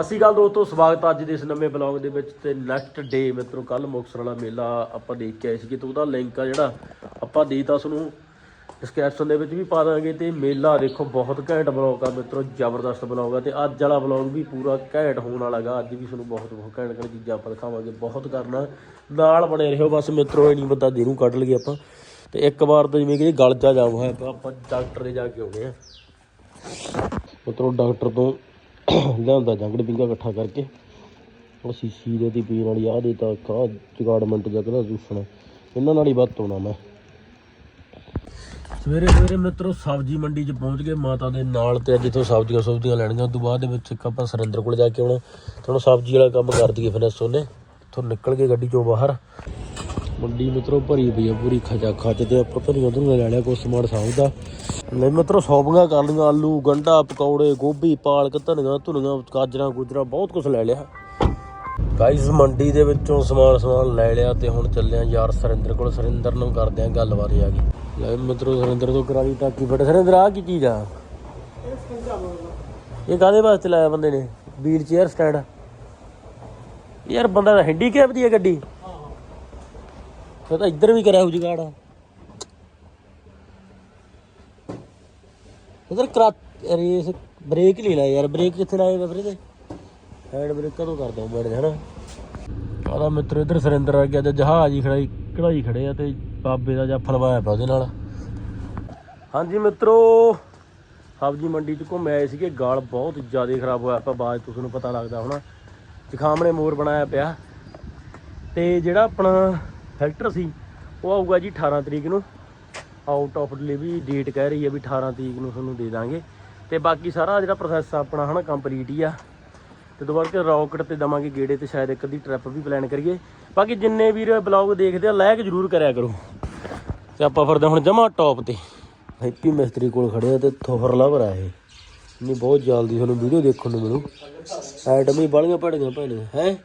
ਅਸੀਂ ਗੱਲ ਦੋਸਤੋ, ਸਵਾਗਤ ਹੈ ਅੱਜ ਦੇ ਇਸ ਨਵੇਂ ਬਲੌਗ ਦੇ ਵਿੱਚ ਤੇ ਨੈਕਸਟ ਡੇ ਮਿੱਤਰੋ ਕੱਲ ਮੁਕਤਸਰ ਵਾਲਾ ਮੇਲਾ ਆਪਾਂ ਦੇਖ ਕੇ ਆਏ ਸੀਗੇ ਤੇ ਉਹਦਾ ਲਿੰਕ ਆ ਜਿਹੜਾ ਆਪਾਂ ਦੇਤਾ ਤੁਹਾਨੂੰ ਡਿਸਕ੍ਰਿਪਸ਼ਨ ਦੇ ਵਿੱਚ ਵੀ ਪਾ ਦਾਂਗੇ ਤੇ ਮੇਲਾ ਦੇਖੋ, ਬਹੁਤ ਘੈਂਟ ਬਲੌਗ ਆ ਮਿੱਤਰੋ, ਜ਼ਬਰਦਸਤ ਬਲੌਗ ਆ ਤੇ ਅੱਜ ਵਾਲਾ ਬਲੌਗ ਵੀ ਪੂਰਾ ਘੈਂਟ ਹੋਣ ਵਾਲਾਗਾ ਅੱਜ ਵੀ ਤੁਹਾਨੂੰ ਬਹੁਤ ਬਹੁਤ ਘੈਂਟ ਘੈਂਟ ਚੀਜ਼ਾਂ ਆਪਾਂ ਦਿਖਾਵਾਂਗੇ, ਬਹੁਤ ਕਰਨਾ। ਨਾਲ ਬਣੇ ਰਹੋ ਬਸ ਮਿੱਤਰੋ, ਇਹ ਨਹੀਂ ਬੰਦਾ ਜਿਹਨੂੰ ਕੱਢ ਲਈਏ ਆਪਾਂ। ਤੇ ਇੱਕ ਵਾਰ ਤਾਂ ਜਿਵੇਂ ਕਿ ਗਲ ਜਾ ਜਾਮ ਹੋਇਆ ਆਪਾਂ ਡਾਕਟਰ ਦੇ ਜਾ ਕੇ ਆਉਣੇ ਆ। ਮਿੱਤਰੋ ਡਾਕਟਰ ਤੋਂ ਲਿਆਂਦਾ ਜੰਗੜ ਪਿੰਗਾ ਇਕੱਠਾ ਕਰਕੇ। ਉਹ ਸੀਸੀ ਦੇ ਦੀ ਪੀਣ ਵਾਲੀ ਆਹ ਦੇ ਤਾਂ ਕਾ ਜਗਾੜਮੈਂਟ ਜਗਦਾ ਦੂਸਣਾ। ਇਹਨਾਂ ਨਾਲ ਹੀ ਵੱਧ ਹੋਣਾ ਮੈਂ। ਸਵੇਰੇ ਸਵੇਰੇ ਮਿੱਤਰੋ ਸਬਜ਼ੀ ਮੰਡੀ 'ਚ ਪਹੁੰਚ ਗਏ। ਮਾਤਾ ਦੇ ਨਾਲ ਤੇ ਅੱਜ ਇੱਥੋਂ ਸਬਜ਼ੀਆਂ ਸਬਜ਼ੀਆਂ ਲੈਣੀਆਂ। ਉਸ ਤੋਂ ਬਾਅਦ ਦੇ ਵਿੱਚ ਇੱਕ ਆਪਾਂ ਸਰਿੰਦਰ ਕੋਲ ਜਾ ਕੇ ਆਉਣਾ। ਤੁਹਾਨੂੰ ਸਬਜ਼ੀ ਵਾਲਾ ਕੰਮ ਕਰ ਦਈਏ ਫਿਰ ਸੋਨੇ ਇੱਥੋਂ ਨਿਕਲ ਕੇ ਗੱਡੀ 'ਚੋਂ ਬਾਹਰ। ਮੰਡੀ ਮਿੱਤਰੋ ਭਰੀ ਪਈ ਆ ਪੂਰੀ ਖਜਾ ਖੱਜ ਤੇ ਆਪਾਂ ਧਨੀਆ ਧਨੀਆ ਲੈ ਲਿਆ, ਕੁਛ ਸਮਾਨ ਸਾਂਭਦਾ ਲੈ ਮਿੱਤਰੋ ਸ਼ੌਪਿੰਗਾਂ ਕਰ ਲਈਆਂ, ਆਲੂ, ਗੰਡਾ, ਪਕੌੜੇ, ਗੋਭੀ, ਪਾਲਕ, ਧਨੀਆ ਧੁਨੀਆਂ, ਗਾਜਰਾਂ, ਗੁਜਰਾਂ, ਬਹੁਤ ਕੁਝ ਲੈ ਲਿਆ। ਗਾਈਸ ਮੰਡੀ ਦੇ ਵਿੱਚੋਂ ਸਮਾਨ ਸਮਾਨ ਲੈ ਲਿਆ ਤੇ ਹੁਣ ਚੱਲਿਆ ਯਾਰ ਸਰਿੰਦਰ ਕੋਲ। ਸਰਿੰਦਰ ਨੂੰ ਕਰਦੇ ਆਂ ਗੱਲਬਾਤ ਆ ਗਈ ਲੈ ਮਿੱਤਰੋ, ਸਰਿੰਦਰ ਤੋਂ ਕਰਾ ਲਈ ਟਾਕੀ ਬੜੇ ਸਰਿੰਦਰ ਆ ਕੀ ਚੀਜ਼ ਆ? ਇਹ ਕਾਦੇ ਵਾਸਤੇ ਲਾਇਆ ਬੰਦੇ ਨੇ? ਵੀਲ ਚੇਅਰ ਸਟੈਂਡ ਯਾਰ ਬੰਦਾ ਦਾ ਹੈਂਡੀਕੈਪ ਦੀ ਹੈ ਗੱਡੀ। ਫਿਰ ਤਾਂ ਇੱਧਰ ਵੀ ਕਰਿਆ ਹੋ ਜਗਾੜ। ਇਧਰ ਕਰਾ ਰੇਸ ਬ੍ਰੇਕ ਨਹੀਂ ਲਾਇਆ ਯਾਰ, ਬ੍ਰੇਕ ਕਿੱਥੇ ਲਾਏ ਬਬਰੇ ਤੇ? ਹੈਂਡ ਬ੍ਰੇਕ ਕਦੋਂ ਕਰਦਾ ਮੈਂ ਹਨਾ। ਆਦਾ ਮਿੱਤਰ, ਇਧਰ ਸਰਿੰਦਰ ਆ ਗਿਆ ਤੇ ਜਹਾਜ਼ ਹੀ ਖੜਾਈ, ਕਢਾਈ ਖੜੇ ਆ ਤੇ ਬਾਬੇ ਦਾ ਜਾਂ ਫਲਵਾਇਆ ਪਿਆ ਉਹਦੇ ਨਾਲ। ਹਾਂਜੀ ਮਿੱਤਰੋ, ਸਬਜ਼ੀ ਮੰਡੀ ਚ ਘੁੰਮ ਆਏ ਸੀਗੇ, ਗਾਲ ਬਹੁਤ ਜ਼ਿਆਦਾ ਖਰਾਬ ਹੋਇਆ ਆਪਾਂ ਬਾਅਦ ਤੁਸੀਂ ਤੁਹਾਨੂੰ ਪਤਾ ਲੱਗਦਾ ਹੋਣਾ। ਜ਼ੁਕਾਮ ਨੇ ਮੋਰ ਬਣਾਇਆ ਪਿਆ। ਤੇ ਜਿਹੜਾ ਆਪਣਾ ਫਿਲਟਰ ਸੀ, ਉਹ ਆਊਗਾ ਜੀ 18 ਤਰੀਕ ਨੂੰ। ਆਊਟ ਆਫ ਡਿਲੀਵਰੀ ਡੇਟ ਕਹਿ ਰਹੀ ਹੈ ਵੀ 18 ਤਰੀਕ ਨੂੰ ਤੁਹਾਨੂੰ ਦੇ ਦਾਂਗੇ। ਤੇ ਬਾਕੀ ਸਾਰਾ ਜਿਹੜਾ ਪ੍ਰੋਸੈਸ ਆਪਣਾ ਹਨਾ ਕੰਪਲੀਟ ਹੀ ਆ। ਤੇ ਦੁਬਾਰਾ ਕੇ ਰੌਕਟ ਤੇ ਦਵਾਂਗੇ ਗੇੜੇ ਤੇ ਸ਼ਾਇਦ ਇੱਕ ਅੱਧੀ ਟ੍ਰਿਪ ਵੀ ਪਲਾਨ ਕਰੀਏ। ਬਾਕੀ ਜਿੰਨੇ ਵੀਰ ਬਲੌਗ ਦੇਖਦੇ ਆ ਲਾਇਕ ਜ਼ਰੂਰ ਕਰਿਆ ਕਰੋ। ਤੇ ਆਪਾਂ ਫਿਰਦੇ ਹੁਣ ਜਮਾ ਟੌਪ ਤੇ। ਹੈਪੀ ਮਿਸਤਰੀ ਕੋਲ ਖੜੇ ਆ ਤੇ ਥੋਹਰ ਲਵਰ ਆ ਇਹ। ਨਹੀਂ ਬਹੁਤ ਜਲਦੀ ਤੁਹਾਨੂੰ ਵੀਡੀਓ ਦੇਖਣ ਨੂੰ ਮਿਲੂ। ਐਟਮ ਹੀ ਬਾਲੀਆਂ ਪੜੀਆਂ ਭੈਣੇ ਹੈ?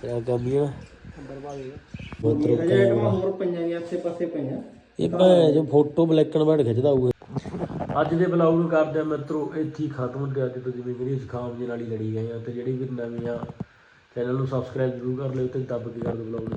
ਸਿਆ ਗੰਮੀਆਂ ਮਤਲਬ ਕੈਮਰਾ ਹੋਰ ਪਈਆਂ ਨੇ ਆਸੇ ਪਾਸੇ ਪਈਆਂ। ਇਹ ਭੈਣ ਜੋ ਫੋਟੋ ਬਲੈਕ ਐਂਡ ਵਾਈਟ ਖਿੱਚਦਾ ਹੋਊਗਾ। ਅੱਜ ਦੇ ਬਲੌਗ ਨੂੰ ਕਰਦੇ ਆ ਮਿੱਤਰੋ ਇੱਥੇ ਹੀ ਖਤਮ ਤੇ ਅੱਜ ਤੋਂ ਜਿਵੇਂ ਕਿ ਜ਼ੁਕਾਮ ਦੇ ਨਾਲ ਹੀ ਲੜੀ ਗਏ ਆ। ਤੇ ਜਿਹੜੀ ਵੀ ਨਵੀਆਂ ਚੈਨਲ ਨੂੰ ਸਬਸਕ੍ਰਾਈਬ ਜ਼ਰੂਰ ਕਰ ਲਿਓ ਤੇ ਦੱਬ ਕੇ ਕਰ ਦਿਓ ਬਲੌਗ ਨੂੰ।